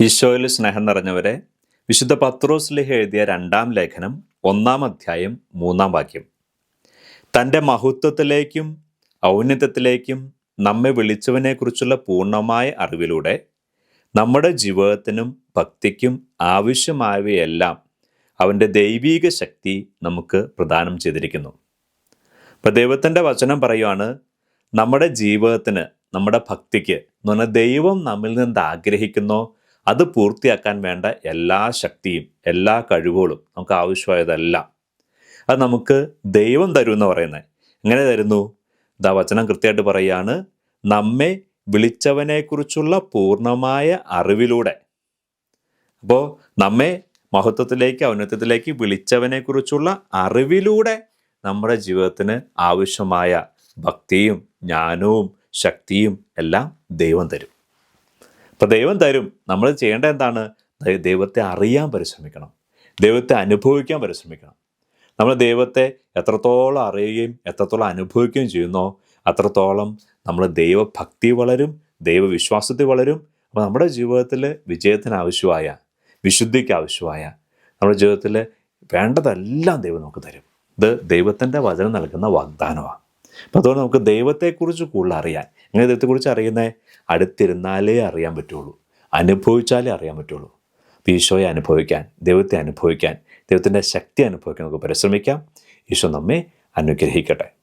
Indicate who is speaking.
Speaker 1: ഈശോയിൽ സ്നേഹം നിറഞ്ഞവരെ വിശുദ്ധ പത്രോസ്ലിഹ എഴുതിയ രണ്ടാം ലേഖനം ഒന്നാം അധ്യായം മൂന്നാം വാക്യം. തന്റെ മഹത്വത്തിലേക്കും ഔന്നത്യത്തിലേക്കും നമ്മെ വിളിച്ചവനെക്കുറിച്ചുള്ള പൂർണമായ അറിവിലൂടെ നമ്മുടെ ജീവിതത്തിനും ഭക്തിക്കും ആവശ്യമായവയെല്ലാം അവന്റെ ദൈവീക ശക്തി നമുക്ക് പ്രദാനം ചെയ്തിരിക്കുന്നു. അപ്പം ദൈവത്തിന്റെ വചനം പറയുവാണ് നമ്മുടെ ജീവിതത്തിന് നമ്മുടെ ഭക്തിക്ക് എന്ന് പറഞ്ഞാൽ ദൈവം നമ്മിൽ നിന്ന് ആഗ്രഹിക്കുന്നോ അത് പൂർത്തിയാക്കാൻ വേണ്ട എല്ലാ ശക്തിയും എല്ലാ കഴിവുകളും നമുക്ക് ആവശ്യമായതെല്ലാം. അത് നമുക്ക് ദൈവം തരും എന്ന് പറയുന്നത്. എങ്ങനെ തരുന്നു? ദാ വചനം കൃത്യമായിട്ട് പറയുകയാണ് നമ്മെ വിളിച്ചവനെക്കുറിച്ചുള്ള പൂർണമായ അറിവിലൂടെ. അപ്പോൾ നമ്മെ മഹത്വത്തിലേക്ക് ഔന്നത്യത്തിലേക്ക് വിളിച്ചവനെക്കുറിച്ചുള്ള അറിവിലൂടെ നമ്മുടെ ജീവിതത്തിന് ആവശ്യമായ ഭക്തിയും ജ്ഞാനവും ശക്തിയും എല്ലാം ദൈവം തരും. അപ്പോൾ ദൈവം തരും. നമ്മൾ ചെയ്യേണ്ട എന്താണ്? ദൈവത്തെ അറിയാൻ പരിശ്രമിക്കണം. ദൈവത്തെ അനുഭവിക്കാൻ പരിശ്രമിക്കണം. നമ്മൾ ദൈവത്തെ എത്രത്തോളം അറിയുകയും എത്രത്തോളം അനുഭവിക്കുകയും ചെയ്യുന്നോ അത്രത്തോളം നമ്മൾ ദൈവഭക്തി വളരും ദൈവവിശ്വാസത്തിൽ വളരും. അപ്പോൾ നമ്മുടെ ജീവിതത്തിൽ വിജയത്തിന് ആവശ്യമായ വിശുദ്ധിക്ക് ആവശ്യമായ നമ്മുടെ ജീവിതത്തിൽ വേണ്ടതെല്ലാം ദൈവം നമുക്ക് തരും. ഇത് ദൈവത്തിന്റെ വചനം നൽകുന്ന വാഗ്ദാനമാണ്. അപ്പോൾ അതുകൊണ്ട് നമുക്ക് ദൈവത്തെക്കുറിച്ച് കൂടുതൽ അറിയാൻ എങ്ങനെ ദൈവത്തെക്കുറിച്ച് അറിയുന്നത് അടുത്തിരുന്നാലേ അറിയാൻ പറ്റുള്ളൂ അനുഭവിച്ചാലേ അറിയാൻ പറ്റുള്ളൂ. അപ്പോൾ ഈശോയെ അനുഭവിക്കാൻ ദൈവത്തെ അനുഭവിക്കാൻ ദൈവത്തിന്റെ ശക്തി അനുഭവിക്കാൻ നമുക്ക് പരിശ്രമിക്കാം. ഈശോ നമ്മെ അനുഗ്രഹിക്കട്ടെ.